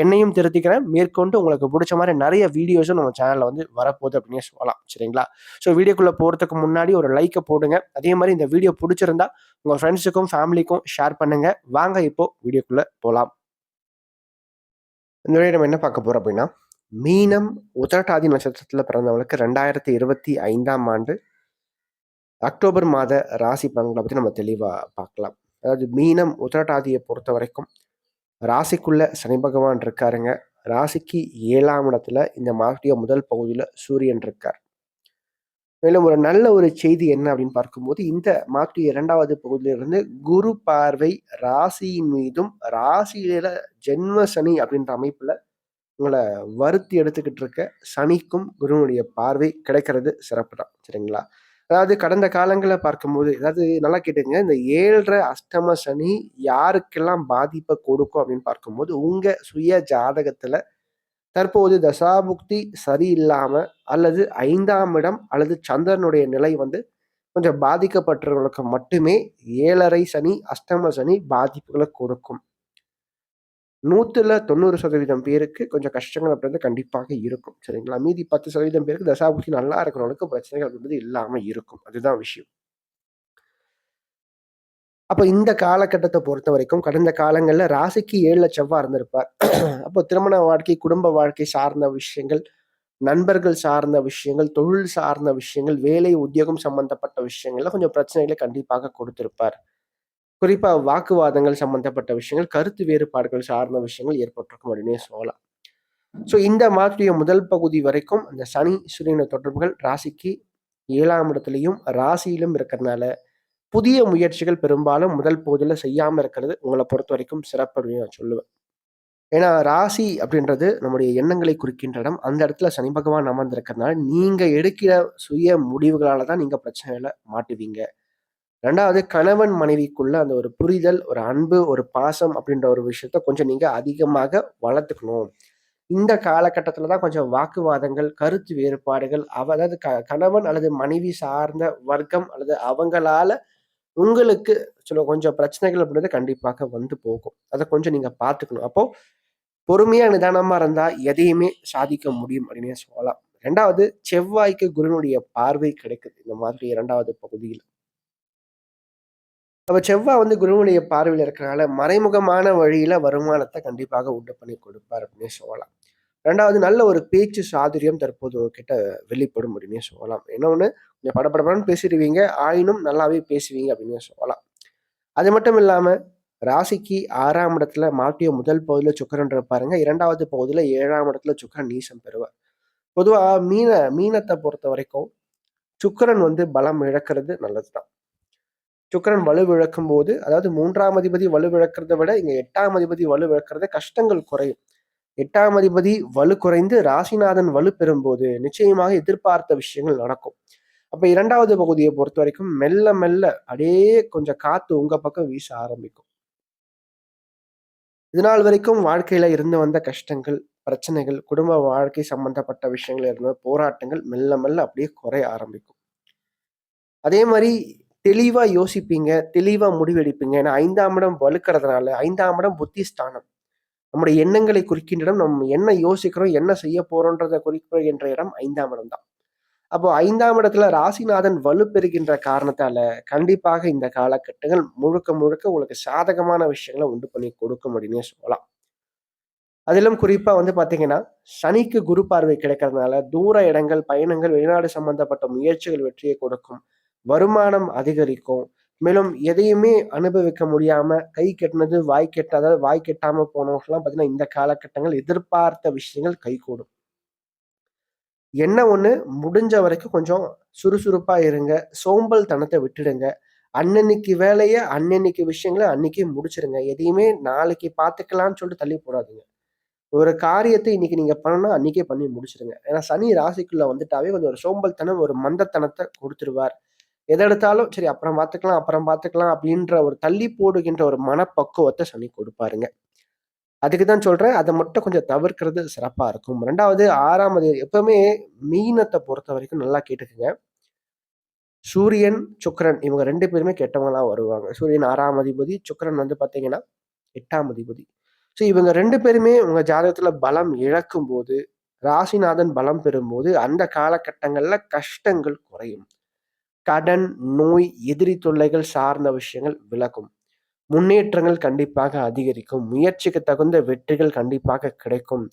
என்னையும் திருத்திக்கிறேன். மேற்கொண்டு உங்களுக்கு பிடிச்ச மாதிரி நிறைய வீடியோஸும் நம்ம சேனலில் வந்து வரப்போகுது அப்படின்னு சொல்லலாம். சரிங்களா? ஸோ வீடியோக்குள்ளே போகிறதுக்கு முன்னாடி ஒரு லைக்கை போடுங்க. அதே மாதிரி இந்த வீடியோ பிடிச்சிருந்தா உங்கள் ஃப்ரெண்ட்ஸுக்கும் ஃபேமிலிக்கும் ஷேர் பண்ணுங்கள் வாங்க இப்போ வீடியோக்குள்ளே போகலாம் இந்த வீடியோ நம்ம என்ன பார்க்க போகிறோம் அப்படின்னா மீனம் உத்தரட்டாதி நட்சத்திரத்தில் பிறந்தவங்களுக்கு ரெண்டாயிரத்தி இருபத்தி ஐந்தாம் ஆண்டு அக்டோபர் மாத ராசி பலன்களை பற்றி நம்ம தெளிவாக பார்க்கலாம். அதாவது மீனம் உத்தரட்டாதியை பொறுத்த வரைக்கும் ராசிக்குள்ள சனி பகவான் இருக்காருங்க. ராசிக்கு ஏழாம் இடத்துல இந்த மாதத்துடைய முதல் பகுதியில் சூரியன் இருக்கார். மேலும் ஒரு நல்ல ஒரு செய்தி என்ன அப்படின்னு பார்க்கும்போது இந்த மாதத்துடைய இரண்டாவது பகுதியிலிருந்து குரு பார்வை ராசியின் மீதும் ராசியில ஜென்ம சனி அப்படின்ற அமைப்புல உங்களை வருத்தி எடுத்துக்கிட்டு இருக்க சனிக்கும் குருவனுடைய பார்வை கிடைக்கிறது சிறப்பு தான். சரிங்களா? அதாவது கடந்த காலங்களில் பார்க்கும்போது அதாவது நல்லா கேட்டுங்க இந்த ஏழரை அஷ்டம சனி யாருக்கெல்லாம் பாதிப்பை கொடுக்கும் அப்படின்னு பார்க்கும்போது உங்க சுய ஜாதகத்துல தற்போது தசாபுக்தி சரியில்லாம அல்லது ஐந்தாம் இடம் அல்லது சந்திரனுடைய நிலை வந்து கொஞ்சம் பாதிக்கப்பட்டவர்களுக்கு மட்டுமே ஏழரை சனி அஷ்டம சனி பாதிப்புகளை கொடுக்கும். நூத்துல தொண்ணூறு சதவீதம் பேருக்கு கொஞ்சம் கஷ்டங்கள் அப்படின்றது கண்டிப்பாக இருக்கும். சரிங்களா? மீதி பத்து சதவீதம் பேருக்கு தசாபுக்தி நல்லா இருக்கிறவங்களுக்கு பிரச்சனைகள் அப்படின்றது இல்லாம இருக்கும். அதுதான் விஷயம். அப்போ இந்த காலகட்டத்தை பொறுத்த வரைக்கும் கடந்த காலங்களில் ராசிக்கு ஏழு செவ்வாய் இருந்திருப்பார். அப்போ திருமண வாழ்க்கை குடும்ப வாழ்க்கை சார்ந்த விஷயங்கள் நண்பர்கள் சார்ந்த விஷயங்கள் தொழில் சார்ந்த விஷயங்கள் வேலை உத்தியோகம் சம்பந்தப்பட்ட விஷயங்கள்ல கொஞ்சம் பிரச்சனைகளை கண்டிப்பாக கொடுத்திருப்பார். குறிப்பா வாக்குவாதங்கள் சம்பந்தப்பட்ட விஷயங்கள் கருத்து வேறுபாடுகள் சார்ந்த விஷயங்கள் ஏற்பட்டிருக்கும் அப்படின்னு சொல்லலாம். ஸோ இந்த மாதத்துடைய முதல் பகுதி வரைக்கும் அந்த சனி சூரியன தொடர்புகள் ராசிக்கு ஏழாம் இடத்துலையும் ராசியிலும் இருக்கிறதுனால புதிய முயற்சிகள் பெரும்பாலும் முதல் பகுதியில் செய்யாமல் இருக்கிறது உங்களை பொறுத்த வரைக்கும் சிறப்பு அப்படின்னு நான் சொல்லுவேன். ஏன்னா ராசி அப்படின்றது நம்முடைய எண்ணங்களை குறிக்கின்ற இடம். அந்த இடத்துல சனி பகவான் அமர்ந்திருக்கிறதுனால நீங்கள் எடுக்கிற சுய முடிவுகளால தான் நீங்கள் பிரச்சனைகளை மாட்டுவீங்க. ரெண்டாவது கணவன் மனைவிக்குள்ள அந்த ஒரு புரிதல் ஒரு அன்பு ஒரு பாசம் அப்படின்ற ஒரு விஷயத்த கொஞ்சம் நீங்க அதிகமாக வளர்த்துக்கணும். இந்த காலகட்டத்துல தான் கொஞ்சம் வாக்குவாதங்கள் கருத்து வேறுபாடுகள் அவ அதாவது க கணவன் அல்லது மனைவி சார்ந்த வர்க்கம் அல்லது அவங்களால உங்களுக்கு சில கொஞ்சம் பிரச்சனைகள் அப்படின்றது கண்டிப்பாக வந்து போகும். அதை கொஞ்சம் நீங்க பார்த்துக்கணும். அப்போ பொறுமையா நிதானமா இருந்தா எதையுமே சாதிக்க முடியும் அப்படின்னு சொல்லலாம். ரெண்டாவது செவ்வாய்க்கு குருனுடைய பார்வை கிடைக்குது. இந்த மாதிரி இரண்டாவது பகுதியில். அப்போ செவ்வாய் வந்து குருவனுடைய பார்வையில் இருக்கிறனால மறைமுகமான வழியில் வருமானத்தை கண்டிப்பாக உண்டு பண்ணி கொடுப்பார் அப்படின்னு சொல்லலாம். ரெண்டாவது நல்ல ஒரு பேச்சு சாதுரியம் தற்போது உங்ககிட்ட வெளிப்படும் அப்படின்னு சொல்லலாம். இன்னொன்று கொஞ்சம் படபடபடன்னு பேசிடுவீங்க. ஆயினும் நல்லாவே பேசுவீங்க அப்படின்னு சொல்லலாம். அது மட்டும் இல்லாமல் ராசிக்கு ஆறாம் இடத்துல மாட்டிய முதல் பகுதியில் சுக்கரன் இருப்பாருங்க இரண்டாவது பகுதியில் ஏழாம் இடத்துல சுக்கரன் நீசம் பெறுவார். பொதுவாக மீன மீனத்தை பொறுத்த வரைக்கும் சுக்கரன் வந்து பலம் இழக்கிறது நல்லது தான் சுக்கரன் வலுவிழக்கும் போது அதாவது மூன்றாம் அதிபதி வலுவிழக்கிறத விட இங்க எட்டாம் அதிபதி வலுவிழக்கிறத கஷ்டங்கள் குறையும். எட்டாம் அதிபதி வலு குறைந்து ராசிநாதன் வலு பெறும்போது நிச்சயமாக எதிர்பார்த்த விஷயங்கள் நடக்கும். அப்ப இரண்டாவது பகுதியை பொறுத்த வரைக்கும் மெல்ல மெல்ல அப்படியே கொஞ்சம் காத்து உங்க பக்கம் வீச ஆரம்பிக்கும். இதனால் வரைக்கும் வாழ்க்கையில இருந்து வந்த கஷ்டங்கள் பிரச்சனைகள் குடும்ப வாழ்க்கை சம்பந்தப்பட்ட விஷயங்கள் இருந்த போராட்டங்கள் மெல்ல மெல்ல அப்படியே குறைய ஆரம்பிக்கும். அதே மாதிரி தெளிவா யோசிப்பீங்க தெளிவா முடிவெடுப்பீங்க. ஏன்னா ஐந்தாம் இடம் வலுக்கிறதுனால ஐந்தாம் இடம் புத்தி ஸ்தானம் நம்முடைய எண்ணங்களை குறிக்கின்ற இடம் நம்ம என்ன யோசிக்கிறோம் என்ன செய்ய போறோன்றதை குறிக்கின்ற இடம் ஐந்தாம் இடம் தான். அப்போ ஐந்தாம் இடத்துல ராசிநாதன் வலு பெறுகின்ற காரணத்தால கண்டிப்பாக இந்த காலகட்டங்கள் முழுக்க முழுக்க உங்களுக்கு சாதகமான விஷயங்களை உண்டு பண்ணி கொடுக்கும் அப்படின்னே சொல்லலாம். அதிலும் குறிப்பா வந்து பாத்தீங்கன்னா சனிக்கு குரு பார்வை கிடைக்கிறதுனால தூர இடங்கள் பயணங்கள் வெளிநாடு சம்பந்தப்பட்ட முயற்சிகள் வெற்றியை கொடுக்கும். வருமானம் அதிகரிக்கும். மேலும் எதையுமே அனுபவிக்க முடியாம கை கெட்டினது வாய் கெட்டாத வாய் கெட்டாம போனவங்கலாம் பார்த்தீங்கன்னா இந்த காலகட்டங்கள் எதிர்பார்த்த விஷயங்கள் கைகூடும். என்ன ஒண்ணு? முடிஞ்ச வரைக்கும் கொஞ்சம் சுறுசுறுப்பா இருங்க. சோம்பல் தனத்தை விட்டுடுங்க. அன்னன்னைக்கு வேலையை அன்னன்னைக்கு விஷயங்களை அன்னைக்கே முடிச்சிருங்க. எதையுமே நாளைக்கு பார்த்துக்கலாம்னு சொல்லிட்டு தள்ளி போடாதீங்க. ஒரு காரியத்தை இன்னைக்கு நீங்க பண்ணணும் அன்னைக்கே பண்ணி முடிச்சிருங்க. ஏன்னா சனி ராசிக்குள்ள வந்துட்டாவே கொஞ்சம் ஒரு சோம்பல் தனம் ஒரு மந்தத்தனத்தை கொடுத்துருவார். எதை எடுத்தாலும் சரி அப்புறம் பார்த்துக்கலாம் அப்புறம் பார்த்துக்கலாம் அப்படின்ற ஒரு தள்ளி போடுகின்ற ஒரு மனப்பக்குவத்தை சனி கொடுப்பாருங்க அதுக்கு தான் சொல்கிறேன் அதை மட்டும் கொஞ்சம் தவிர்க்கிறது சிறப்பாக இருக்கும். ரெண்டாவது ஆறாம் அதிகாரி எப்பவுமே பொறுத்த வரைக்கும் நல்லா கேட்டுக்குங்க சூரியன், சுக்கரன் இவங்க ரெண்டு பேருமே கெட்டவங்களா வருவாங்க. சூரியன் ஆறாம் அதிபதி, சுக்கரன் வந்து பார்த்தீங்கன்னா எட்டாம் அதிபதி. ஸோ இவங்க ரெண்டு பேருமே உங்கள் ஜாதகத்தில் பலம் இழக்கும் போது ராசிநாதன் பலம் பெறும்போது, அந்த காலகட்டங்களில் கஷ்டங்கள் குறையும். கடன், நோய், எதிரி தொல்லைகள் சார்ந்த விஷயங்கள் விலகும். முன்னேற்றங்கள் கண்டிப்பாக அதிகரிக்கும். முயற்சிக்கு தகுந்த வெற்றிகள் கண்டிப்பாக கிடைக்கும்.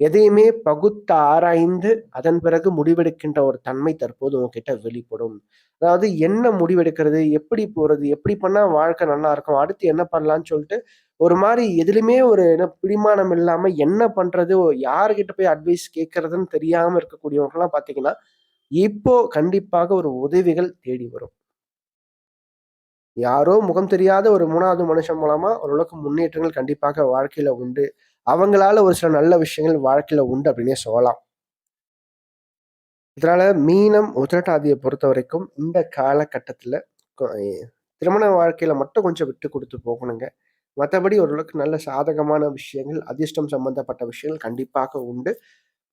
எதையுமே பகுத்து ஆராய்ந்து அதன் பிறகு முடிவெடுக்கின்ற ஒரு தன்மை தற்போது உங்ககிட்ட வெளிப்படும். அதாவது என்ன முடிவெடுக்கிறது? எப்படி போறது? எப்படி பண்ணா வாழ்க்கை நல்லா இருக்கும்? அடுத்து என்ன பண்ணலான்னு சொல்லிட்டு, ஒரு மாதிரி எதுலையுமே ஒரு என்ன பிடிமானம் இல்லாம என்ன பண்றது? யாருக்கிட்ட போய் அட்வைஸ் கேட்கறதுன்னு தெரியாம இருக்கக்கூடியவங்கலாம் பாத்தீங்கன்னா இப்போ கண்டிப்பாக ஒரு உதவிகள் தேடி வரும். யாரோ முகம் தெரியாத ஒரு மூணாவது மனுஷன் மூலமா ஓரளவுக்கு முன்னேற்றங்கள் கண்டிப்பாக வாழ்க்கையில உண்டு. அவங்களால ஒரு சில நல்ல விஷயங்கள் வாழ்க்கையில உண்டு அப்படின்னே சொல்லலாம். இதனால மீனம், முதலட்டாதிய பொறுத்த வரைக்கும் இந்த காலகட்டத்துல திருமண வாழ்க்கையில மட்டும் கொஞ்சம் விட்டு கொடுத்து போகணுங்க. மத்தபடி ஓரளவுக்கு நல்ல சாதகமான விஷயங்கள், அதிர்ஷ்டம் சம்பந்தப்பட்ட விஷயங்கள் கண்டிப்பாக உண்டு.